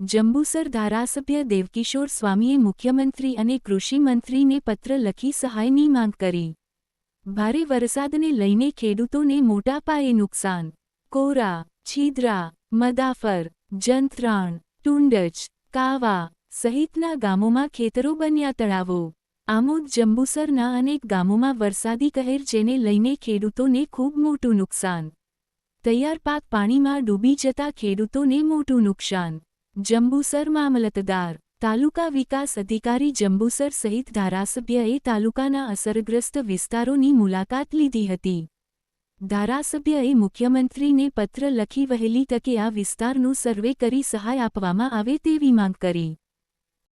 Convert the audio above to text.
જંબુસર ધારાસભ્ય દેવકિશોર સ્વામીએ મુખ્યમંત્રી અને કૃષિમંત્રીને પત્ર લખી સહાયની માંગ કરી. ભારે વરસાદને લઈને ખેડૂતોને મોટા પાયે નુકસાન. કોરા, છીદરા, મદાફર, જંત્રાણ ટુંડચ કાવા સહિતના ગામોમાં ખેતરો બન્યા તળાવો. આમોદ જંબુસરના અનેક ગામોમાં વરસાદી કહેર જેને લઈને ખેડૂતોને ખૂબ મોટું નુકસાન. તૈયાર પાક પાણીમાં ડૂબી જતા ખેડૂતોને મોટું નુકસાન. જંબુસર મામલતદાર, તાલુકા વિકાસ અધિકારી જંબુસર સહિત ધારાસભ્યએ તાલુકાના અસરગ્રસ્ત વિસ્તારોની મુલાકાત લીધી હતી. ધારાસભ્યએ મુખ્યમંત્રીને પત્ર લખી વહેલી તકે આ વિસ્તારનું સર્વે કરી સહાય આપવામાં આવે તેવી માંગ કરી.